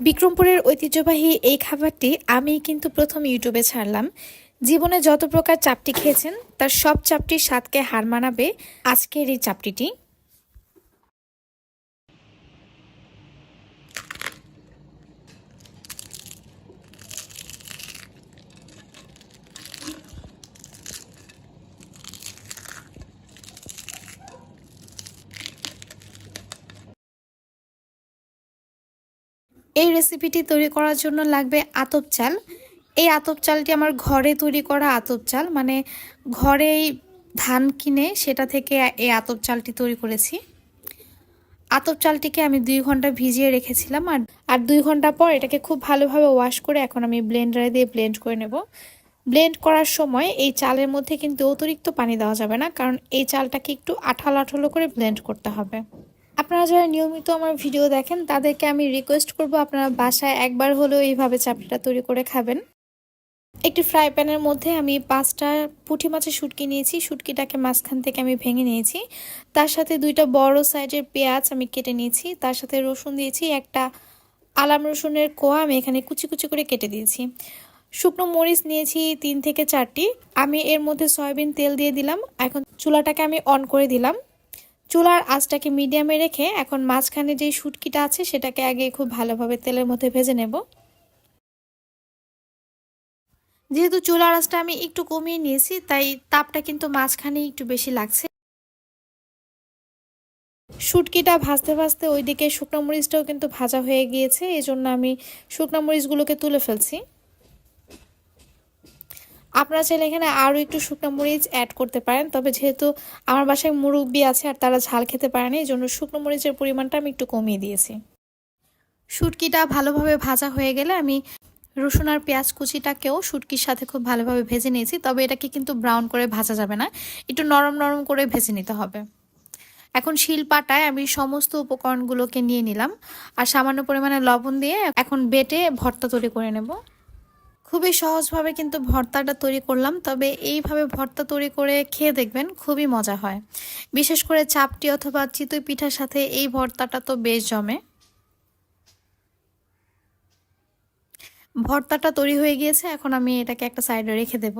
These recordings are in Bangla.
বিক্রমপুরের ঐতিহ্যবাহী এই খাবারটি আমি কিন্তু প্রথম ইউটিউবে ছাড়লাম। জীবনে যত প্রকার চাপটি খেয়েছেন, তার সব চাপটির স্বাদকে হার মানাবে আজকের এই চাপটিটি। রেসিপিটি তৈরি করার জন্য লাগবে আতপ চাল। এই আতপ চালটি আমার ঘরে তৈরি করা আতপ চাল মানে ঘরেই ধান কিনে সেটা থেকে এই আতপ চালটি তৈরি করেছি। আতপ চালটিকে আমি দুই ঘণ্টা ভিজিয়ে রেখেছিলাম আর আর দুই ঘণ্টা পর এটাকে খুব ভালোভাবে ওয়াশ করে এখন আমি ব্লেন্ডারে দিয়ে ব্লেন্ড করে নেব। ব্লেন্ড করার সময় এই চালের মধ্যে কিন্তু অতিরিক্ত পানি দেওয়া যাবে না, কারণ এই চালটাকে একটু আঠালো আঠালো করে ব্লেন্ড করতে হবে। আপনারা যারা নিয়মিত আমার ভিডিও দেখেন, তাদেরকে আমি রিকোয়েস্ট করব আপনারা বাসায় একবার হলেও এইভাবে চাপড়িটা তৈরি করে খাবেন। একটি ফ্রাই প্যানের মধ্যে আমি পাঁচটা পুঁটি মাছের শুটকি নিয়েছি। শুটকিটাকে মাঝখান থেকে আমি ভেঙে নিয়েছি। তার সাথে দুইটা বড় সাইজের পেঁয়াজ আমি কেটে নিয়েছি। তার সাথে রসুন দিয়েছি, একটা আলাম রসুনের কোয়া আমি এখানে কুচি কুচি করে কেটে দিয়েছি। শুকনো মরিচ নিয়েছি তিন থেকে চারটি। আমি এর মধ্যে সয়াবিন তেল দিয়ে দিলাম। এখন চুলাটাকে আমি অন করে দিলাম। চুলার আঁচটাকে মিডিয়ামে রেখে এখন মাঝখানে যে শুটকিটা আছে সেটাকে আগে খুব ভালোভাবে তেলের মধ্যে ভেজে নেব। যেহেতু চুলার আঁচটা আমি একটু কমিয়ে নিয়েছি, তাই তাপটা কিন্তু মাঝখানে একটু বেশি লাগছে। শুটকিটা ভাজতে ভাজতে ওইদিকে শুকনো মরিচটাও কিন্তু ভাজা হয়ে গিয়েছে এই জন্য আমি শুকনো মরিচগুলোকে তুলে ফেলছি। আপনারা চাইলে এখানে আরও একটু শুকনো মরিচ অ্যাড করতে পারেন। তবে যেহেতু আমার বাসায় মুরব্বি আছে আর তারা ঝাল খেতে পারে না এই জন্য শুকনো মরিচের পরিমাণটা আমি একটু কমিয়ে দিয়েছি। শুটকিটা ভালোভাবে ভাজা হয়ে গেলে আমি রসুন আর পেঁয়াজ কুচিটাকেও শুটকির সাথে খুব ভালোভাবে ভেজে নিয়েছি, তবে এটাকে কিন্তু ব্রাউন করে ভাজা যাবে না, একটু নরম নরম করে ভেজে নিতে হবে। এখন শিলপাটায় আমি সমস্ত উপকরণগুলোকে নিয়ে নিলাম, আর সামান্য পরিমাণে লবণ দিয়ে এখন বেটে ভর্তা তৈরি করে নেব। খুবই সহজভাবে কিন্তু ভর্তাটা তৈরি করলাম, তবে এইভাবে ভর্তা তৈরি করে খেয়ে দেখবেন খুবই মজা হয়। বিশেষ করে চাপটি অথবা চিতই পিঠার সাথে এই ভর্তাটা তো বেশ জমে। ভর্তাটা তৈরি হয়ে গিয়েছে, এখন আমি এটাকে একটা সাইডে রেখে দেব।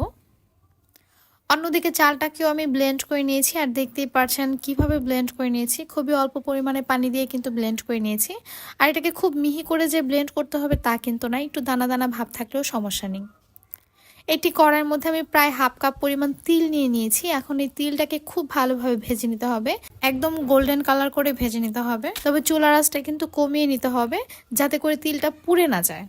অন্যদিকে চালটাকেও আমি ব্লেন্ড করে নিয়েছি আর দেখতেই পারছেন কীভাবে ব্লেন্ড করে নিয়েছি। খুবই অল্প পরিমাণে পানি দিয়ে কিন্তু ব্লেন্ড করে নিয়েছি। আর এটাকে খুব মিহি করে যে ব্লেন্ড করতে হবে তা কিন্তু না, একটু দানা দানা ভাব থাকলেও সমস্যা নেই। এটি কড়াইয়ের মধ্যে আমি প্রায় হাফ কাপ পরিমাণ তিল নিয়ে নিয়েছি। এখন এই তিলটাকে খুব ভালোভাবে ভেজে নিতে হবে। একদম গোল্ডেন কালার করে ভেজে নিতে হবে। তবে চুলার কিন্তু কমিয়ে নিতে হবে যাতে করে তিলটা পুড়ে না যায়।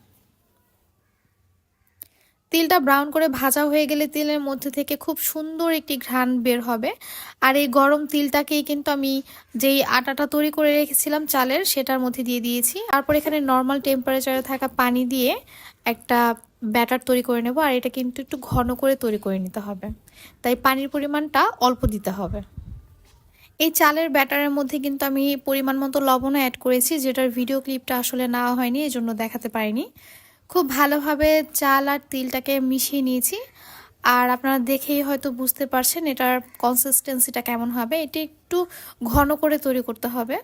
তিলটা ব্রাউন করে ভাজা হয়ে গেলে তিলের মধ্যে থেকে খুব সুন্দর একটি ঘ্রাণ বের হবে। আর এই গরম তিলটাকেই কিন্তু আমি যেই আটাটা তৈরি করে রেখেছিলাম চালের, সেটার মধ্যে দিয়ে দিয়েছি। তারপর এখানে নর্মাল টেম্পারেচারে থাকা পানি দিয়ে একটা ব্যাটার তৈরি করে নেব, আর এটা কিন্তু একটু ঘন করে তৈরি করে নিতে হবে। তাই পানির পরিমাণটা অল্প দিতে হবে। এই চালের ব্যাটারের মধ্যে কিন্তু আমি পরিমাণ মতো লবণও অ্যাড করেছি, যেটার ভিডিও ক্লিপটা আসলে নেওয়া হয়নি এই জন্য দেখাতে পারিনি। খুব ভালোভাবে চাল আর তিলটাকে মিশিয়ে নিয়েছি। আর আপনারা দেখেই হয়তো বুঝতে পারছেন এটার কনসিস্টেন্সিটা কেমন হবে। এটি একটু ঘন করে তৈরি করতে হবে।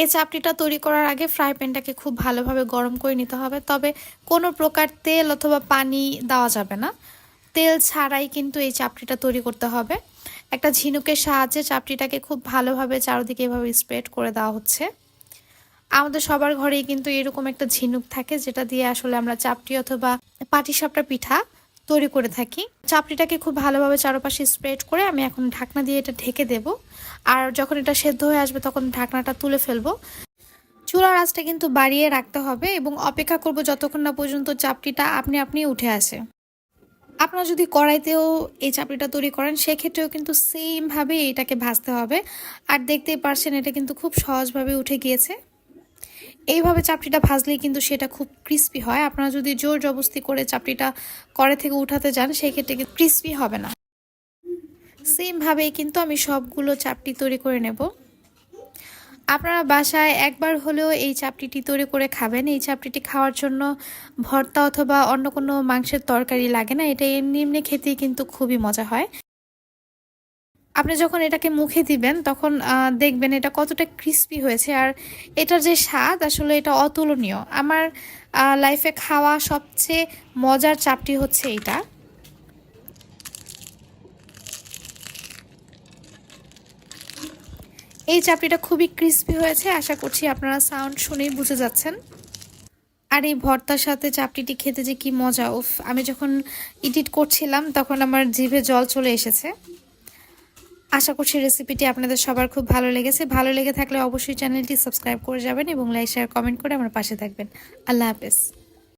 এই চাপটিটা তৈরি করার আগে ফ্রাই প্যানটাকে খুব ভালোভাবে গরম করে নিতে হবে। তবে কোনো প্রকার তেল অথবা পানি দেওয়া যাবে না। তেল ছাড়াই কিন্তু এই চাপটিটা তৈরি করতে হবে। একটা ঝিনুকের সাহায্যে চাপটিটাকে খুব ভালোভাবে চারদিকে এভাবে স্প্রেড করে দেওয়া হচ্ছে। আমাদের সবার ঘরেই কিন্তু এরকম একটা ঝিনুক থাকে, যেটা দিয়ে আসলে আমরা চাপটি অথবা পাটিসাপটা পিঠা তৈরি করে থাকি। চাপড়িটাকে খুব ভালোভাবে চারপাশে স্প্রেড করে আমি এখন ঢাকনা দিয়ে এটা ঢেকে দেব। আর যখন এটা সেদ্ধ হয়ে আসবে তখন ঢাকনাটা তুলে ফেলব। চুলার আঁচটা কিন্তু বাড়িয়ে রাখতে হবে এবং অপেক্ষা করব যতক্ষণ না পর্যন্ত চাপটিটা আপনি আপনি উঠে আসে। আপনারা যদি কড়াইতেও এই চাপড়িটা তৈরি করেন, সেক্ষেত্রেও কিন্তু সেমভাবে এটাকে ভাজতে হবে। আর দেখতেই পারছেন, এটা কিন্তু খুব সহজভাবে উঠে গিয়েছে। এইভাবে চাপটিটা ভাজলেই কিন্তু সেটা খুব ক্রিস্পি হয়। আপনারা যদি জোর জবস্তি করে চাপটিটা করে থেকে উঠাতে যান সেই ক্ষেত্রে ক্রিস্পি হবে না। সেমভাবেই কিন্তু আমি সবগুলো চাপটি তৈরি করে নেব। আপনারা বাসায় একবার হলেও এই চাপটিটি তৈরি করে খাবেন। এই চাপটিটি খাওয়ার জন্য ভর্তা অথবা অন্য কোনো মাংসের তরকারি লাগে না। এটা এমনি এমনি খেতেই কিন্তু খুবই মজা হয়। আপনি যখন এটাকে মুখে দিবেন, তখন দেখবেন এটা কতটা ক্রিস্পি হয়েছে। আর এটার যে স্বাদ, আসলে এটা অতুলনীয়। আমার লাইফে খাওয়া সবচেয়ে মজার চাপটি হচ্ছে এইটা। এই চাপড়িটা খুবই ক্রিস্পি হয়েছে, আশা করছি আপনারা সাউন্ড শুনেই বুঝে যাচ্ছেন। আর এই ভর্তার সাথে চাপটিটি খেতে যে কি মজা, উফ, আমি যখন এডিট করছিলাম, তখন আমার জিভে জল চলে এসেছে। আশা করছি রেসিপিটি আপনাদের সবার খুব ভালো লেগেছে। ভালো লেগে থাকলে অবশ্যই চ্যানেলটি সাবস্ক্রাইব করে যাবেন এবং লাইক শেয়ার কমেন্ট করে আমার পাশে থাকবেন। আল্লাহ হাফেজ।